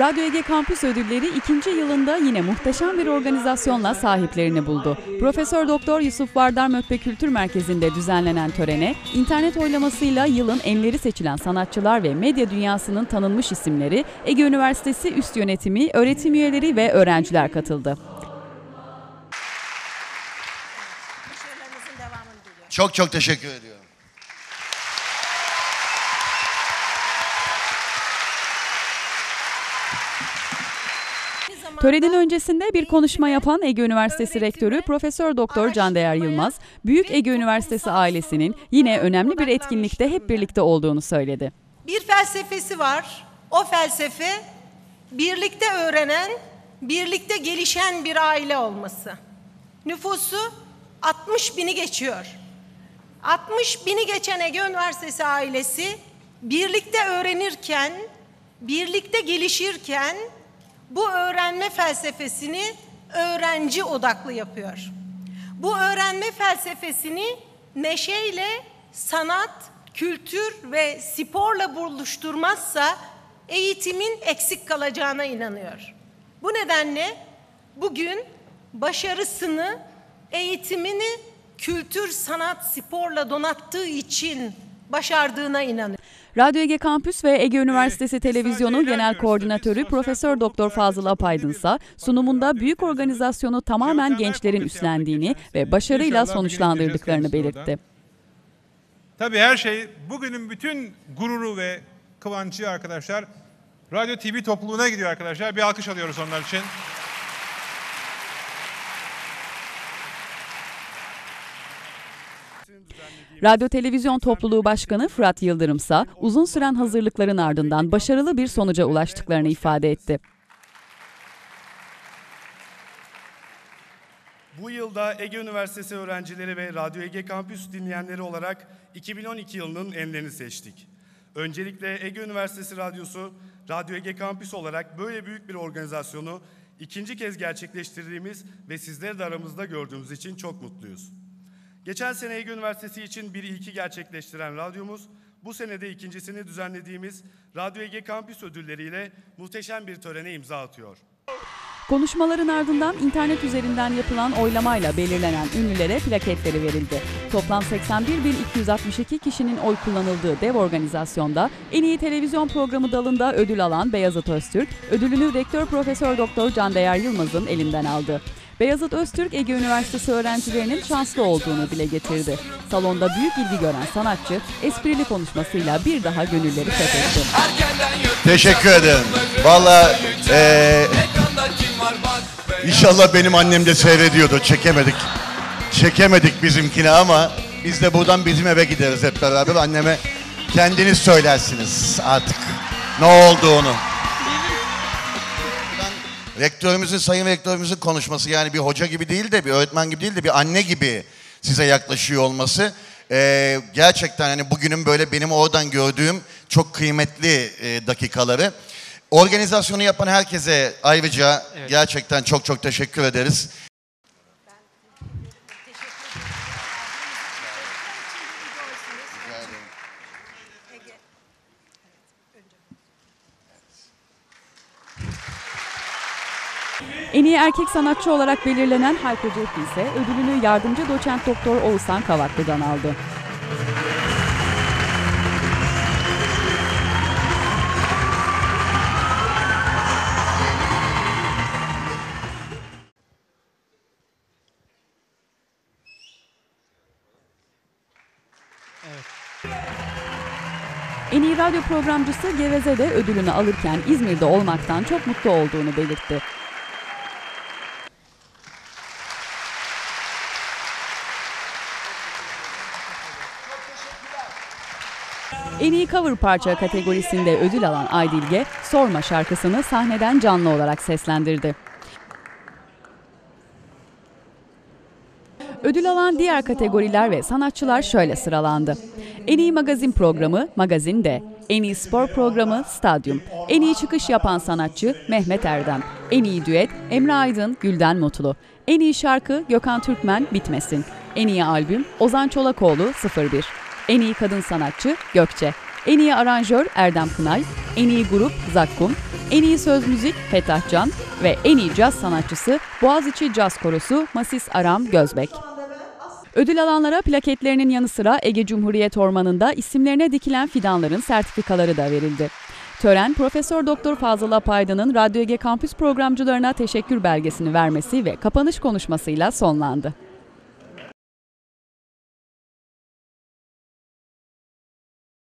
Radyo Ege Kampüs Ödülleri ikinci yılında yine muhteşem bir organizasyonla sahiplerini buldu. Profesör Doktor Yusuf Vardar Mökbe Kültür Merkezi'nde düzenlenen törene, internet oylamasıyla yılın enleri seçilen sanatçılar ve medya dünyasının tanınmış isimleri, Ege Üniversitesi üst yönetimi, öğretim üyeleri ve öğrenciler katıldı. Çok çok teşekkür ediyorum. Törenin öncesinde bir konuşma yapan Ege Üniversitesi Rektörü Profesör Doktor Candeğer Yılmaz, Büyük Ege Üniversitesi ailesinin yine önemli bir etkinlikte hep birlikte olduğunu söyledi. Bir felsefesi var. O felsefe birlikte öğrenen, birlikte gelişen bir aile olması. Nüfusu 60 bini geçiyor. 60 bini geçen Ege Üniversitesi ailesi birlikte öğrenirken, birlikte gelişirken bu öğrenme felsefesini öğrenci odaklı yapıyor. Bu öğrenme felsefesini neşeyle sanat, kültür ve sporla buluşturmazsa eğitimin eksik kalacağına inanıyor. Bu nedenle bugün başarısını, eğitimini kültür, sanat, sporla donattığı için başardığına inanıyor. Radyo Ege Kampüs ve Ege Üniversitesi Televizyonu Genel Koordinatörü Profesör Doktor Fazıl Apaydın ise sunumunda büyük organizasyonu tamamen gençlerin üstlendiğini ve başarıyla sonuçlandırdıklarını belirtti. Tabii her şey bugünün bütün gururu ve kıvancı arkadaşlar Radyo TV topluluğuna gidiyor arkadaşlar. Bir alkış alıyoruz onlar için. Radyo Televizyon Topluluğu Başkanı Fırat Yıldırımsa uzun süren hazırlıkların ardından başarılı bir sonuca ulaştıklarını ifade etti. Bu yılda Ege Üniversitesi öğrencileri ve Radyo Ege Kampüs dinleyenleri olarak 2012 yılının enlerini seçtik. Öncelikle Ege Üniversitesi Radyosu, Radyo Ege Kampüs olarak böyle büyük bir organizasyonu ikinci kez gerçekleştirdiğimiz ve sizleri de aramızda gördüğümüz için çok mutluyuz. Geçen sene Ege Üniversitesi için bir ilki gerçekleştiren radyomuz, bu sene de ikincisini düzenlediğimiz Radyo Ege Kampüs ödülleriyle muhteşem bir törene imza atıyor. Konuşmaların ardından internet üzerinden yapılan oylamayla belirlenen ünlülere plaketleri verildi. Toplam 81.262 kişinin oy kullanıldığı dev organizasyonda en iyi televizyon programı dalında ödül alan Beyazıt Öztürk, ödülünü Rektör Profesör Doktor Candeğer Yılmaz'ın elinden aldı. Beyazıt Öztürk Ege Üniversitesi öğrencilerinin şanslı olduğunu dile getirdi. Salonda büyük ilgi gören sanatçı esprili konuşmasıyla bir daha gönülleri fethetti. Teşekkür ederim. Valla eee inşallah benim annem de seyrediyordu. Çekemedik. Çekemedik bizimkini ama biz de buradan bizim eve gideriz hep beraber. Anneme kendiniz söylersiniz artık ne olduğunu. Rektörümüzün, sayın rektörümüzün konuşması yani bir hoca gibi değil de bir öğretmen gibi değil de bir anne gibi size yaklaşıyor olması e, gerçekten hani bugünün böyle benim oradan gördüğüm çok kıymetli e, dakikaları. Organizasyonu yapan herkese ayrıca gerçekten çok çok teşekkür ederiz. En iyi erkek sanatçı olarak belirlenen Hayko Cepki ise ödülünü yardımcı doçent doktor Oğuzhan Kavaklı'dan aldı. En iyi radyo programcısı Geveze'de ödülünü alırken İzmir'de olmaktan çok mutlu olduğunu belirtti. En iyi cover parça kategorisinde ödül alan Aydilge, Sorma şarkısını sahneden canlı olarak seslendirdi. Ödül alan diğer kategoriler ve sanatçılar şöyle sıralandı. En iyi magazin programı Magazin D, en iyi spor programı Stadyum, en iyi çıkış yapan sanatçı Mehmet Erdem, en iyi düet Emre Aydın Gülden Mutlu, en iyi şarkı Gökhan Türkmen Bitmesin, en iyi albüm Ozan Çolakoğlu 01, en iyi kadın sanatçı Gökçe, en iyi aranjör Erdem Kınay, en iyi grup Zakkum, en iyi söz müzik Fetah Can ve en iyi caz sanatçısı Boğaziçi Caz Korosu Masis Aram Gözbek. Ödül alanlara plaketlerinin yanı sıra Ege Cumhuriyet Ormanı'nda isimlerine dikilen fidanların sertifikaları da verildi. Tören, Profesör Doktor Fazıl Apaydın'ın Radyo Ege Kampüs programcılarına teşekkür belgesini vermesi ve kapanış konuşmasıyla sonlandı.